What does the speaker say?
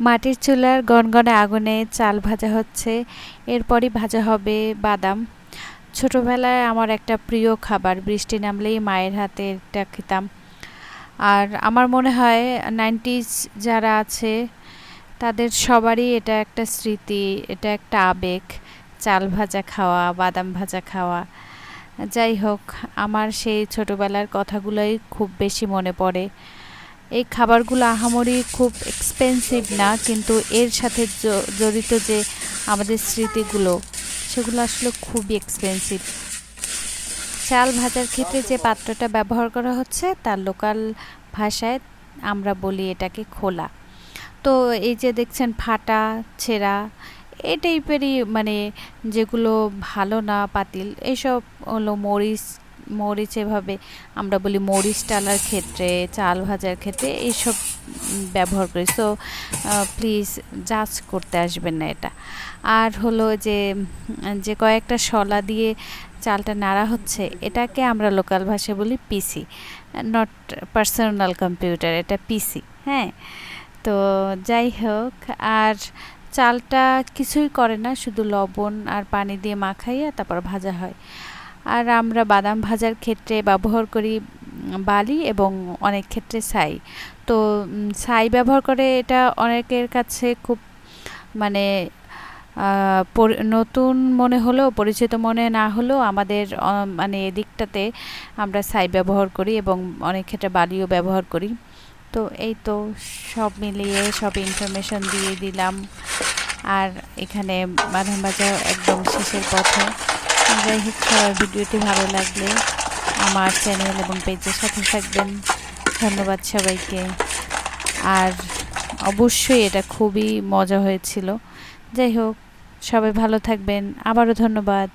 মাটির চুলার গনগনে আগুনে চাল ভাজা হচ্ছে, এরপরই ভাজা হবে বাদাম। ছোটোবেলায় আমার একটা প্রিয় খাবার, বৃষ্টি নামলেই মায়ের হাতে এটা খেতাম। আর আমার মনে হয় নাইনটিজ যারা আছে, তাদের সবারই এটা একটা স্মৃতি, এটা একটা আবেগ, চাল ভাজা খাওয়া, বাদাম ভাজা খাওয়া। যাই হোক, আমার সেই ছোটোবেলার কথাগুলোই খুব বেশি মনে পড়ে। এই খাবারগুলো আহামরি খুব এক্সপেন্সিভ না, কিন্তু এর সাথে জড়িত যে আমাদের স্মৃতিগুলো, সেগুলো আসলে খুবই এক্সপেন্সিভ চাল ভাজার ক্ষেত্রে যে পাত্রটা ব্যবহার করা হচ্ছে, তার লোকাল ভাষায় আমরা বলি এটাকে খোলা। তো এই যে দেখছেন ফাটা ছেঁড়া এই টাইপেরই মানে যেগুলো ভালো না, পাতিল এইসব হলো মরিচ মরিচ এভাবে, আমরা বলি মরিচ টালার ক্ষেত্রে, চাল ভাজার ক্ষেত্রে এইসব ব্যবহার করি। সো প্লিজ জাজ করতে আসবেন না এটা। আর হলো যে যে কয়েকটা শলা দিয়ে চালটা নাড়া হচ্ছে, এটাকে আমরা লোকাল ভাষায় বলি পিসি নট পার্সোনাল কম্পিউটার এটা পিসি হ্যাঁ? তো যাই হোক, আর চালটা কিছুই করে না, শুধু লবণ আর পানি দিয়ে মাখাইয়া তারপর ভাজা হয়। আর আমরা বাদাম ভাজার ক্ষেত্রে ব্যবহার করি বালি এবং অনেক ক্ষেত্রে ছাই। তো ছাই ব্যবহার করে এটা অনেকের কাছে খুব মানে নতুন মনে হলেও, পরিচিত মনে না হলেও আমাদের মানে এদিকটাতে আমরা ছাই ব্যবহার করি এবং অনেক ক্ষেত্রে বালিও ব্যবহার করি। তো এই তো সব মিলিয়ে সব ইনফরমেশন দিয়ে দিলাম। আর এখানে বাদাম ভাজা একদম শেষের পথে। যাই হোক ভিডিওটি ভালো লাগলে আমার চ্যানেল এবং পেজের সাথে থাকবেন। ধন্যবাদ সবাইকে। আর অবশ্যই এটা খুবই মজা হয়েছিল। যাই হোক, সবাই ভালো থাকবেন। আবারও ধন্যবাদ।